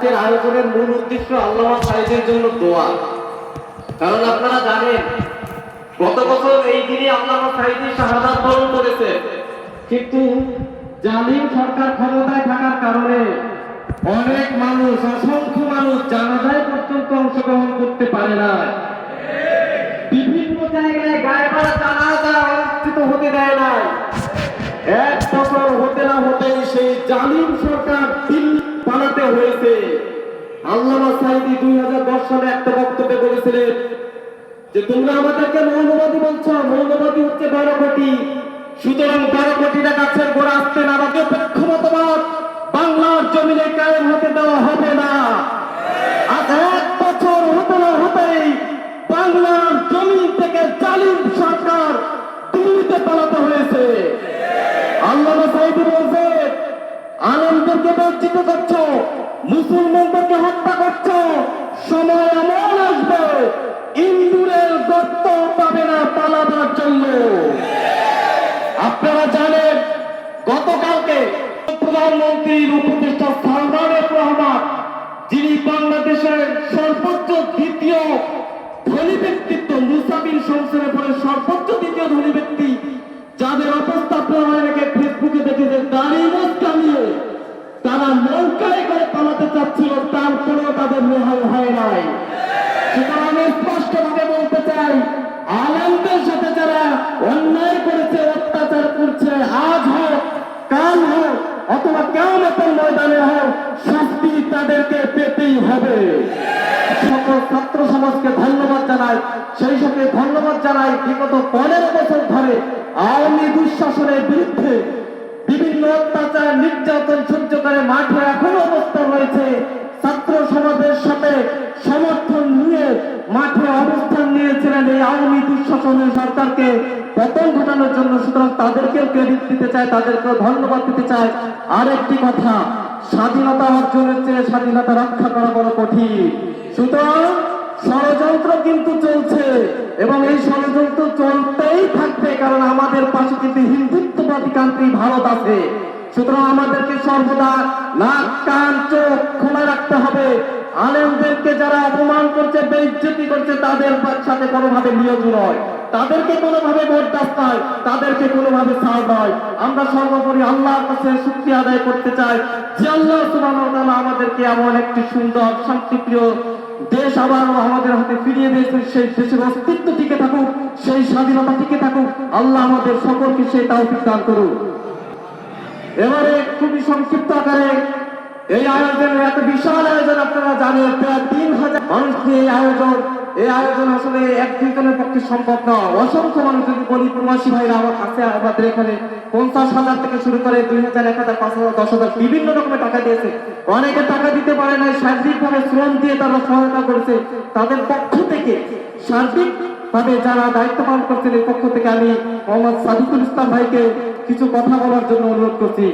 আজকের আয়োজনের মূল উদ্দেশ্য আল্লামা সাহেবের জন্য দোয়া। কারণ আপনারা জানেন গত বছর এই দিনে আল্লামা সাহেবের শাহাদাত বরণ করেছে। কিন্তু জালিম সরকার ক্ষমতায় থাকার কারণে অনেক মানুষ অসংখ্য মানুষ জানাজায় পর্যন্ত অংশগ্রহণ করতে পারে না। বিভিন্ন জায়গায় গায়ে জানাজা অনুষ্ঠিত হতে দেয় নাই আল্লামা সাইদি দুই হাজার দশ সালে একটা বক্তব্যে বলেছিলেন যে, তোমরা আমাদেরকে মৌলবাদী বলছো, মৌলবাদী হচ্ছে বারো কোটি সুতরাং বারো কোটিটা গাছের গোড়া আসতে না নিরপেক্ষ মতবাদ বাংলার জমিনে কায়েম হতে দেওয়া হবে না। আজ এক বছর হতে না হতেই বাংলার জমি থেকে জালিম সরকার দিল্লিতে পালাতে হয়েছে। আল্লাহ সাইদি বলছে আনন্দকে বঞ্চিত করছ মুসলমানদেরকে হত্যা করছ। সময় এমন আসবে, ইন্দুরের দত্ত পাবে না পালাবার জন্য। আপনারা জানেন, গতকালকে প্রধানমন্ত্রীর উপদেষ্টা সালমান রহমান, যিনি বাংলাদেশের সর্বোচ্চ চাচ্ছিল তারপরেও তাদের রেহাই হয় নাই। সুতরাং আমি স্পষ্টভাবে বলতে চাই আনন্দের সাথে যারা অন্যায় করেছে, অত্যাচার করছে, আজ হোক, কাল হোক, অথবা কেমন ময়দানে হোক, শাস্তি তাদেরকে পেতেই হবে। সকল ছাত্র সমাজকে ধন্যবাদ জানাই। সেই সাথে ধন্যবাদ জানাই। বিগত পনেরো বছর ধরে আওয়ামী দুঃশাসনের বিরুদ্ধে বিভিন্ন অত্যাচার, নির্যাতন সহ্য করে মাঠে এখনও অবস্থা রয়েছে। ছাত্র সমাজের সাথে সমর্থন নিয়ে মাঠে অবস্থান নিয়েছিলেন এই আওয়ামী দুঃশাসনের সরকারকে পতন ঘটানোর জন্য। সুতরাং তাদেরকেও ক্রেডিট দিতে চায়, তাদেরকেও ধন্যবাদ দিতে চাই আরেকটি কথা, স্বাধীনতা অর্জনের চেয়ে স্বাধীনতা রক্ষা করা বড় কঠিন। সুতরাং ষড়যন্ত্র কিন্তু চলছে এবং এই ষড়যন্ত্র চলতেই কান চোখ খোলা রাখতে হবে। আলেমদেরকে যারা অপমান করছে, বেইজ্জতি করছে, তাদের সাথে কোনোভাবে নিয়োগ নয়। তাদেরকে কোনোভাবে বরদাস্ত নয়, তাদেরকে কোনোভাবে ছাড় নয়। আমরা সর্বোপরি আল্লাহর কাছে শুক্রিয়া আদায় করতে চাই যে আল্লাহ সুবহানাহু আমাদেরকে এমন একটি সুন্দর, শান্তিপ্রিয় দেশ আবার আমাদের হাতে ফিরিয়ে দিয়েছেন। সেই দেশের অস্তিত্ব টিকে থাকুক, সেই স্বাধীনতা টিকে থাকুক। আল্লাহ আমাদের সকলকে সেই তৌফিক দান করুক। এবারে খুবই সংক্ষিপ্ত আকারে এই আয়োজনের এত বিশাল আয়োজন আপনারা জানেন, প্রায় তিন হাজার মানুষ নিয়ে এই আয়োজন এই আয়োজন আসলে এক দুইজনের পক্ষে সম্ভব না। অসংখ্য মানুষ যদি বলি, প্রবাসী ভাইরা আমার কাছে, আমাদের এখানে পঞ্চাশ হাজার থেকে শুরু করে দুই হাজার, এক হাজার, পাঁচ হাজার, দশ হাজার বিভিন্ন রকমের টাকা দিয়েছে। অনেকে টাকা দিতে পারে না শারীরিকভাবে শ্রম দিয়ে তারা সহায়তা করেছে। তাদের পক্ষ থেকে সার্বিক ভাবে যারা দায়িত্ব পালন করছেন, এই পক্ষ থেকে আমি মোহাম্মদ সাদিকুল ইসলাম ভাইকে কিছু কথা বলার জন্য অনুরোধ করছি।